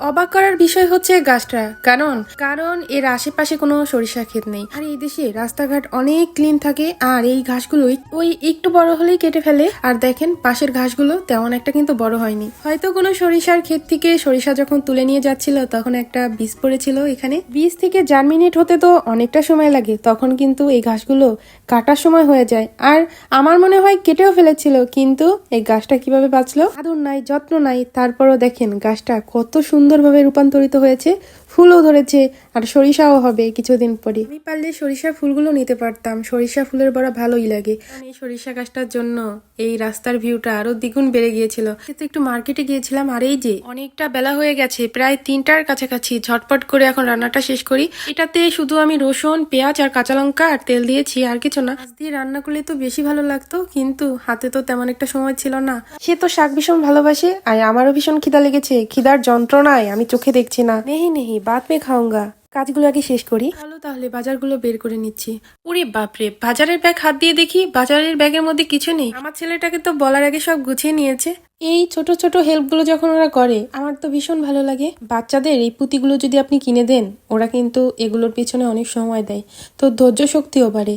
অবাক করার বিষয় হচ্ছে গাছটা। কারণ কারণ এর আশেপাশে কোনো সরিষা ক্ষেত নেই। আর এই দেশে রাস্তাঘাট অনেক ক্লিন থাকে, আর এই ঘাসগুলোই ওই একটু বড় হলেই কেটে ফেলে। আর দেখেন, পাশের ঘাসগুলো তেমন একটা কিন্তু বড় হয়নি। হয়তো কোনো সরিষার ক্ষেত থেকে সরিষা যখন তুলে নিয়ে যাচ্ছিল, তখন একটা বীজ পড়েছিল এখানে। বীজ থেকে জার্মিনেট হতে তো অনেকটা সময় লাগে, তখন কিন্তু এই ঘাসগুলো কাটার সময় হয়ে যায়। আর আমার মনে হয় কেটেও ফেলেছিল, কিন্তু এই গাছটা কীভাবে বাঁচলো? আদর নাই, যত্ন নাই, তারপরও দেখেন গাছটা কত সুন্দরভাবে রূপান্তরিত হয়েছে। ফুলও ধরেছে আর সরিষাও হবে কিছুদিন পরে। আমি পারলে সরিষা ফুলগুলো নিতে পারতাম। সরিষা ফুলের বড়া ভালোই লাগে। এই সরিষা গাছটার জন্য এই রাস্তার ভিউটা আরও দ্বিগুণ বেড়ে গিয়েছিল। কিন্তু একটু মার্কেটে গিয়েছিলাম আর এই যে অনেকটা বেলা হয়ে গেছে, প্রায় তিনটার কাছাকাছি। ঝটপট করে এখন রান্নাটা শেষ করি। এটাতে শুধু আমি রসুন, পেঁয়াজ আর কাঁচা লঙ্কা আর তেল দিয়েছি, আর কিছু না। মাছ দিয়ে রান্না করলে তো বেশি ভালো লাগতো, কিন্তু হাতে তো তেমন একটা সময় ছিল না। সে তো শাক ভীষণ ভালোবাসে, আর আমারও ভীষণ খিদা লেগেছে। খিদার যন্ত্রণায় আমি চোখে দেখছি না। নেহি নেহি বাদ মে খাওঙ্গা কাজগুলো আগে শেষ করি। চলো তাহলে বাজারগুলো বের করে নিচ্ছি। ওরে বাপরে বাজারের ব্যাগ হাত দিয়ে দেখি বাজারের ব্যাগের মধ্যে কিছু নেই। আমার ছেলেটাকে তো বলার আগে সব গুছিয়ে নিয়েছে। এই ছোট ছোট হেল্পগুলো যখন ওরা করে আমার তো ভীষণ ভালো লাগে। বাচ্চাদের এই পুঁতিগুলো যদি আপনি কিনে দেন ওরা কিন্তু এগুলোর পিছনে অনেক সময় দেয়। তো ধৈর্য শক্তিও বাড়ে।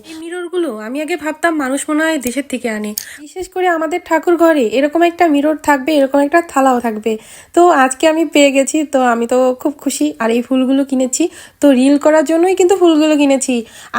মিররগুলো আমি আগে ভাবতাম মানুষ মনে হয় দেশের থেকে আনে। বিশেষ করে আমাদের ঠাকুর ঘরে এরকম একটা মিরর থাকবে, এরকম একটা থালাও থাকবে। তো আজকে আমি পেয়ে গেছি, তো আমি তো খুব খুশি। আর এই ফুলগুলো কিনেছি, তো রিল করার জন্যই কিন্তু ফুলগুলো কিনেছি।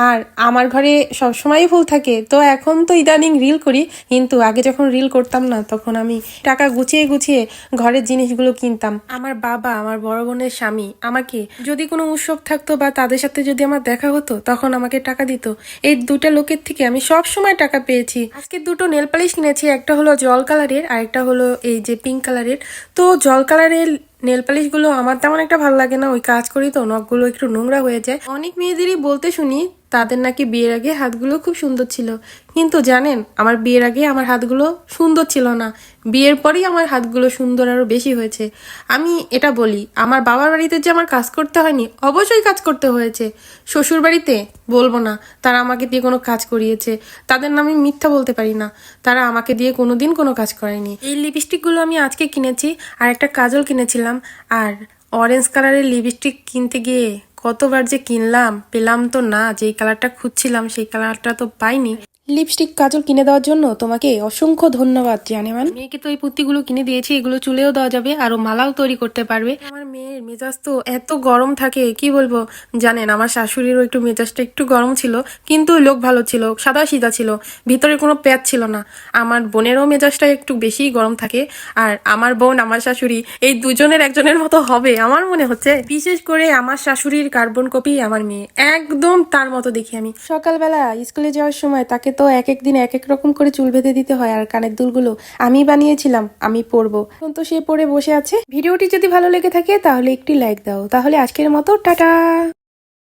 আর আমার ঘরে সবসময়ই ফুল থাকে, তো এখন তো ইদানিং রিল করি, কিন্তু আগে যখন রিল করতাম না, তখন আমি টাকা গুছিয়ে গুছিয়ে ঘরের জিনিসগুলো কিনতাম। আমার বাবা, আমার বড় বোনের স্বামী আমাকে যদি কোনো উৎসব থাকতো বা তাদের সাথে যদি আমার দেখা হতো, তখন আমাকে টাকা দিত। এই দুটা লোকের থেকে আমি সব সময় টাকা পেয়েছি। আজকে দুটো নেল পালিশ কিনেছি, একটা হলো জল কালারের আর একটা হলো এই যে পিঙ্ক কালারের। তো জল কালারের নেল পালিশগুলো আমার তেমন একটা ভালো লাগে না, ওই কাজ করি তো, নখগুলো একটু নোংরা হয়ে যায়। অনেক মেয়েদেরই বলতে শুনি তাদের নাকি বিয়ের আগে হাতগুলো খুব সুন্দর ছিল। কিন্তু জানেন, আমার বিয়ের আগে আমার হাতগুলো সুন্দর ছিল না। বিয়ের পরেই আমার হাতগুলো সুন্দর আরও বেশি হয়েছে। আমি এটা বলি, আমার বাবার বাড়িতে যে আমার কাজ করতে হয়নি, অবশ্যই কাজ করতে হয়েছে। শ্বশুর বাড়িতে বলব না, তারা আমাকে দিয়ে কোনো কাজ করিয়েছে। তাদের নামে মিথ্যা বলতে পারি না। তারা আমাকে দিয়ে কোনো দিন কোনো কাজ করেনি। এই লিপস্টিকগুলো আমি আজকে কিনেছি, আর একটা কাজল কিনেছিলাম, আর অরেঞ্জ কালারের লিপস্টিক কিনতে গিয়ে কতবার যে কিনলাম পেলাম তো না যেই কালারটা খুঁজছিলাম সেই কালারটা তো পাইনি। লিপস্টিক কাজল কিনে দেওয়ার জন্য তোমাকে অসংখ্য ধন্যবাদ জানেমান মেয়েকে তো এই পুঁতিগুলো কিনে দিয়েছি এগুলো চুলেও দেওয়া যাবে আরও মালাও তৈরি করতে পারবে। আমার মেয়ের মেজাজ তো এত গরম থাকে কি বলব? জানেন আমার শাশুড়িরও একটু মেজাজটা একটু গরম ছিল কিন্তু লোক ভালো ছিল সাদা সিধা ছিল ভিতরে কোনো প্যাচ ছিল না। আমার বোনেরও মেজাজটা একটু বেশি গরম থাকে আর আমার বোন আমার শাশুড়ি এই দুজনের একজনের মতো হবে আমার মনে হচ্ছে। বিশেষ করে আমার শাশুড়ির কার্বন কপি আমার মেয়ে একদম তার মতো দেখি আমি। সকালবেলা স্কুলে যাওয়ার সময় তাকে তো এক এক দিন এক এক রকম করে চুল বেঁধে দিতে হয় আর কানের দুলগুলো আমি বানিয়েছিলাম, আমি পরবো। এখন তো সে পরে বসে আছে। ভিডিওটি যদি ভালো লেগে থাকে তাহলে একটি লাইক দাও। তাহলে আজকের মতো, টাটা!